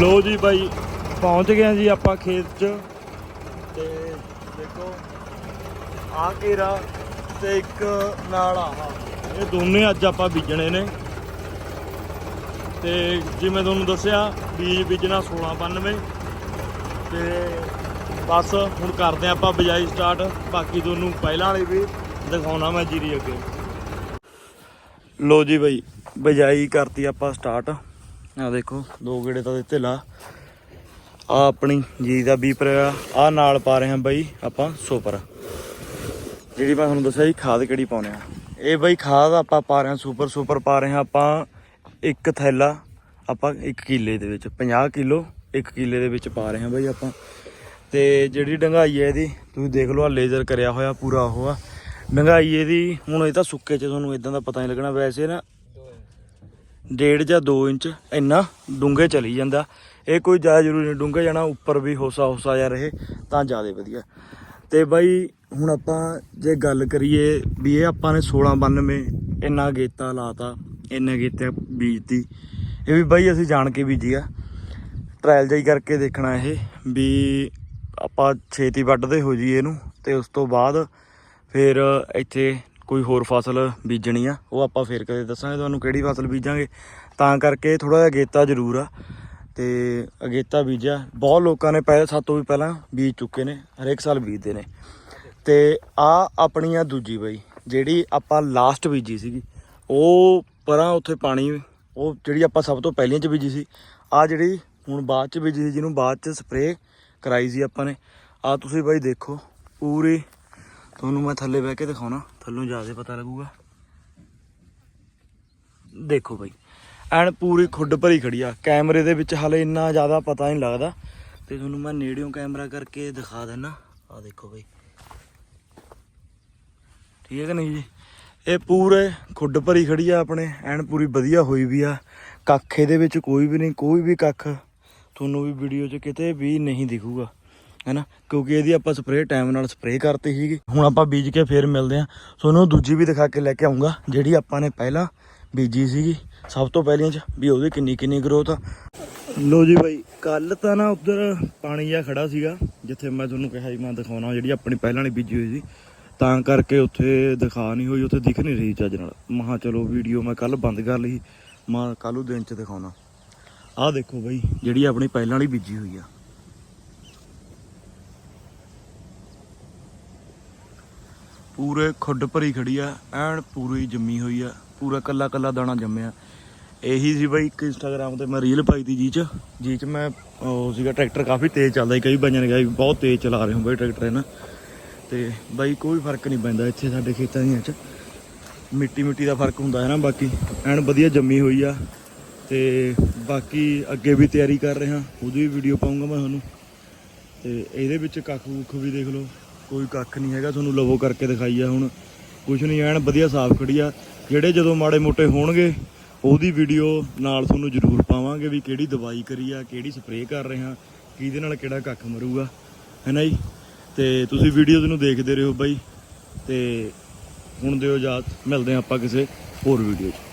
ਲੋ ਜੀ ਬਾਈ। ਪਹੁੰਚ ਗਏ ਜੀ ਆਪਾਂ ਖੇਤ 'ਚ। ਤੇ ਦੇਖੋ ਆ ਘੇਰਾ ਤੇ ਇੱਕ ਨਾਲ ਆਹ ਇਹ ਦੋਨੇ ਅੱਜ ਆਪਾਂ ਬੀਜਣੇ ਨੇ। ਤੇ ਜਿਵੇਂ ਤੁਹਾਨੂੰ ਦੱਸਿਆ ਬੀਜ ਬੀਜਣਾ 1692 ਤੇ ਬਸ ਹੁਣ ਕਰਦੇ ਆਪਾਂ ਬਿਜਾਈ ਸਟਾਰਟ। ਬਾਕੀ ਤੁਹਾਨੂੰ ਪਹਿਲਾਂ ਵਾਲੀ ਵੀ ਦਿਖਾਉਣਾ ਮੈਂ ਜੀਰੀ ਅੱਗੇ। ਲੋ ਜੀ ਬਾਈ ਬਿਜਾਈ ਕਰਤੀ ਆਪਾਂ ਸਟਾਰਟ। ਆ ਦੇਖੋ, ਦੋ ਗੇੜੇ ਤਾਂ ਦਿੱਤੇ ਲਾ। ਆ ਆਪਣੀ ਜੀ ਦਾ ਬੀਪਰ ਆ ਨਾਲ ਪਾ ਰਹੇ ਹਾਂ ਬਾਈ ਆਪਾਂ ਸੁਪਰ। ਜਿਹੜੀ ਮੈਂ ਤੁਹਾਨੂੰ ਦੱਸਿਆ ਜੀ, ਖਾਦ ਕਿਹੜੀ ਪਾਉਨੇ ਆ? ਇਹ ਬਾਈ ਖਾਦ ਆਪਾਂ ਪਾ ਰਹੇ ਹਾਂ ਸੁਪਰ ਸੁਪਰ ਪਾ ਰਹੇ ਹਾਂ ਆਪਾਂ ਇੱਕ ਥੈਲਾ, ਆਪਾਂ 1 ਕਿੱਲੇ ਦੇ ਵਿੱਚ 50 ਕਿਲੋ 1 ਕਿੱਲੇ ਦੇ ਵਿੱਚ ਪਾ ਰਹੇ ਹਾਂ ਬਾਈ ਆਪਾਂ। ਤੇ ਜਿਹੜੀ ਡੰਗਾਈ ਹੈ ਇਹਦੀ, ਤੁਸੀਂ ਦੇਖ ਲਓ ਆ ਲੇਜ਼ਰ ਕਰਿਆ ਹੋਇਆ, ਪੂਰਾ ਉਹ ਆ। ਡੰਗਾਈ ਇਹਦੀ, ਹੁਣ ਇਹ ਤਾਂ ਸੁੱਕੇ ਚ ਤੁਹਾਨੂੰ ਇਦਾਂ ਦਾ ਪਤਾ ਨਹੀਂ ਲੱਗਣਾ, ਵੈਸੇ ਨਾ ਡੇਢ ਜਾਂ 2 ਇੰਚ ਇੰਨਾ ਡੂੰਘੇ ਚਲੀ ਜਾਂਦਾ। ਇਹ ਕੋਈ ਜ਼ਿਆਦਾ ਜ਼ਰੂਰੀ ਨਹੀਂ, ਡੂੰਘੇ ਜਾਣਾ ਉੱਪਰ ਵੀ ਹੋਸਾ ਹੋਸਾ ਜਾ ਰਹੇ, ਤਾਂ ਜ਼ਿਆਦਾ ਵਧੀਆ। ਤੇ ਬਾਈ, ਹੁਣ ਆਪਾਂ ਜੇ ਗੱਲ ਕਰੀਏ ਵੀ ਇਹ ਆਪਾਂ ਨੇ 1692 ਇੰਨਾ ਗੇਤਾ ਲਾਤਾ, ਇੰਨੇ ਗੇਤੇ ਬੀਜਤੀ, ਇਹ ਵੀ ਬਾਈ ਅਸੀਂ ਜਾਣ ਕੇ ਬੀਜੀ ਆ। ਟ੍ਰਾਇਲ ਜਾਈ ਕਰਕੇ ਦੇਖਣਾ ਇਹ ਵੀ ਆਪਾਂ ਛੇਤੀ ਵੱਢਦੇ ਹੋ ਜੀ ਇਹਨੂੰ, ਤੇ ਉਸ ਤੋਂ ਬਾਅਦ ਫਿਰ ਇੱਥੇ ਕੋਈ ਹੋਰ ਫਸਲ ਬੀਜਣੀ ਆ, ਉਹ ਆਪਾਂ ਫਿਰ ਕਦੇ ਦੱਸਾਂਗੇ ਤੁਹਾਨੂੰ ਕਿਹੜੀ ਫਸਲ ਬੀਜਾਂਗੇ। ਤਾਂ ਕਰਕੇ ਥੋੜਾ ਜਿਹਾ ਅਗੇਤਾ ਜ਼ਰੂਰ ਆ ਤੇ ਅਗੇਤਾ ਬੀਜਿਆ। ਬਹੁਤ ਲੋਕਾਂ ਨੇ ਪਹਿਲੇ ਸਾਤੋਂ ਵੀ ਪਹਿਲਾਂ ਬੀਜ ਚੁੱਕੇ ਨੇ, ਹਰੇਕ ਸਾਲ ਬੀਜਦੇ ਨੇ। ਤੇ ਆ ਆਪਣੀ ਆ ਦੂਜੀ ਬਈ, ਜਿਹੜੀ ਆਪਾਂ ਲਾਸਟ ਬੀਜੀ ਸੀਗੀ, ਉਹ ਪਰਾਂ ਉੱਥੇ ਪਾਣੀ, ਉਹ ਜਿਹੜੀ ਆਪਾਂ ਸਭ ਤੋਂ ਪਹਿਲੀਆਂ ਚ ਬੀਜੀ ਸੀ, ਆ ਜਿਹੜੀ ਹੁਣ ਬਾਅਦ ਚ ਬੀਜੀ ਸੀ, ਜਿਹਨੂੰ ਬਾਅਦ ਚ ਸਪਰੇਅ ਕਰਾਈ ਸੀ ਆਪਾਂ ਨੇ। ਆ ਤੁਸੀਂ ਬਾਈ ਦੇਖੋ, ਪੂਰੀ ਤੁਹਾਨੂੰ ਮੈਂ ਥੱਲੇ ਬਹਿ ਕੇ ਦਿਖਾਉਣਾ, ਥੱਲੋਂ ਜ਼ਿਆਦਾ ਪਤਾ ਲੱਗੂਗਾ। ਦੇਖੋ ਬਾਈ, ਐਨ ਪੂਰੀ ਖੁੱਡ ਭਰੀ ਖੜੀ ਆ। ਕੈਮਰੇ ਦੇ ਵਿੱਚ ਹਲੇ ਇੰਨਾ ਜ਼ਿਆਦਾ ਪਤਾ ਨਹੀਂ ਲੱਗਦਾ। ਤੇ ਤੁਹਾਨੂੰ ਮੈਂ ਨੇੜਿਓਂ ਕੈਮਰਾ ਕਰਕੇ ਦਿਖਾ ਦਿੰਨਾ। ਆ ਦੇਖੋ ਬਾਈ। ਠੀਕ ਹੈ ਕਿ ਨਹੀਂ ਜੀ? ਇਹ ਪੂਰੇ ਖੁੱਡ ਭਰੀ ਖੜੀ ਆ ਆਪਣੇ। ਐਨ ਪੂਰੀ ਵਧੀਆ ਹੋਈ ਵੀ ਆ। ਕੱਖ ਇਹਦੇ ਵਿੱਚ ਕੋਈ ਵੀ ਨਹੀਂ, ਕੋਈ ਵੀ ਕੱਖ ਤੁਹਾਨੂੰ ਵੀ ਵੀਡੀਓ 'ਚ ਕਿਤੇ ਵੀ ਨਹੀਂ ਦਿਖੂਗਾ। ਹੈਨਾ? ਕਿਉਂਕਿ ਇਹਦੀ ਆਪਾਂ ਸਪਰੇਅ ਟਾਈਮ ਨਾਲ ਸਪਰੇਅ ਕਰਤੀ ਸੀਗੀ। ਹੁਣ ਆਪਾਂ ਬੀਜ ਕੇ ਫੇਰ ਮਿਲਦੇ ਆ ਤੁਹਾਨੂੰ ਦੂਜੀ ਵੀ ਦਿਖਾ ਕੇ ਲੈ ਕੇ ਆਉਂਗਾ, ਜਿਹੜੀ ਆਪਾਂ ਨੇ ਪਹਿਲਾਂ ਬੀਜੀ ਸੀਗੀ। ਸਭ ਤੋਂ ਪਹਿਲੀਆਂ 'ਚ, ਵੀ ਉਹਦੀ ਕਿੰਨੀ ਕਿੰਨੀ ਗਰੋਥ ਆ। ਲੋ ਜੀ ਬਾਈ, ਕੱਲ ਤਾਂ ਨਾ ਉਧਰ ਪਾਣੀ ਜਿਹਾ ਖੜਾ ਸੀਗਾ, ਜਿੱਥੇ ਮੈਂ ਤੁਹਾਨੂੰ ਕਿਹਾ ਸੀ, ਮੈਂ ਦਿਖਾਉਣਾ ਜਿਹੜੀ ਆਪਣੀ ਪਹਿਲਾਂ ਵਾਲੀ ਬੀਜੀ ਹੋਈ ਸੀ। ਤਾਂ ਕਰਕੇ ਉੱਥੇ ਦਿਖਾ ਨਹੀਂ ਹੋਈ, ਉੱਥੇ ਦਿਖ ਨਹੀਂ ਰਹੀ ਚੱਜ ਨਾਲ। ਮਹਾ ਚਲੋ ਵੀਡੀਓ ਮੈਂ ਕੱਲ ਬੰਦ ਕਰ ਲਈ। ਮੈਂ ਕੱਲ ਦਿਨ 'ਚ ਦਿਖਾਉਣਾ। ਆਹ ਦੇਖੋ ਬਾਈ, ਜਿਹੜੀ ਆਪਣੀ ਪਹਿਲਾਂ ਵਾਲੀ ਬੀਜੀ ਹੋਈ ਆ। ਪੂਰੇ ਖੁੱਡ ਭਰੀ ਖੜੀ ਆ, ਐਨ ਪੂਰੀ ਜੰਮੀ ਹੋਈ ਆ, ਪੂਰਾ ਕੱਲਾ ਕੱਲਾ ਦਾਣਾ ਜੰਮਿਆ। ਇਹੀ ਸੀ ਬਾਈ ਇੱਕ ਇੰਸਟਾਗ੍ਰਾਮ ਤੇ ਮੈਂ ਰੀਲ ਪਾਈ ਤੀ ਜੀ ਚ ਜੀ ਚ ਮੈਂ, ਉਹ ਸੀਗਾ ਟਰੈਕਟਰ ਕਾਫੀ ਤੇਜ਼ ਚੱਲਦਾ ਕਈ ਬਾਈਆਂ ਨੇ ਕਿਹਾ ਬਹੁਤ ਤੇਜ਼ ਚਲਾ ਰਹੇ ਹੋ ਬਾਈ ਟਰੈਕਟਰ ਇਹਨਾਂ ਤੇ ਬਾਈ ਕੋਈ ਫ਼ਰਕ ਨਹੀਂ ਪੈਂਦਾ ਇੱਥੇ ਸਾਡੇ ਖੇਤਾਂ ਦੀਆਂ ਚ। ਮਿੱਟੀ ਮਿੱਟੀ ਦਾ ਫ਼ਰਕ ਹੁੰਦਾ ਹੈ ਨਾ ਬਾਕੀ, ਐਨ ਵਧੀਆ ਜੰਮੀ ਹੋਈ ਆ। ਤੇ ਬਾਕੀ ਅੱਗੇ ਵੀ ਤਿਆਰੀ ਕਰ ਰਿਹਾ, ਉਹਦੀ ਵੀ ਵੀਡੀਓ ਪਾਉਂਗਾ ਮੈਂ ਤੁਹਾਨੂੰ। ਤੇ ਇਹਦੇ ਵਿੱਚ ਕੱਖ ਕੁੱਖ ਵੀ ਦੇਖ ਲਓ। ਕੋਈ ਕੱਖ ਨਹੀਂ ਹੈਗਾ, ਤੁਹਾਨੂੰ ਲਵੋ ਕਰਕੇ ਦਿਖਾਈ ਆ ਹੁਣ। ਕੁਛ ਨਹੀਂ, ਐਨ ਵਧੀਆ ਸਾਫ਼ ਖੜੀ ਆ। ਜਿਹੜੇ ਜਦੋਂ ਮਾੜੇ ਮੋਟੇ ਹੋਣਗੇ, ਉਹਦੀ ਵੀਡੀਓ ਨਾਲ ਤੁਹਾਨੂੰ ਜ਼ਰੂਰ ਪਾਵਾਂਗੇ ਵੀ ਕਿਹੜੀ ਦਵਾਈ ਕਰੀ ਆ, ਕਿਹੜੀ ਸਪਰੇਅ ਕਰ ਰਹੇ ਹਾਂ ਕਿਹਦੇ ਨਾਲ ਕਿਹੜਾ ਕੱਖ ਮਰੂਗਾ। ਹੈਨਾ ਜੀ? ਤੇ ਤੁਸੀਂ ਵੀਡੀਓਜ਼ ਨੂੰ ਦੇਖਦੇ ਰਹੋ ਬਾਈ। ਤੇ ਹੁਣ ਦਿਓ ਇਜਾਜ਼ਤ, ਮਿਲਦੇ ਹਾਂ ਆਪਾਂ ਕਿਸੇ ਹੋਰ ਵੀਡੀਓ 'ਚ।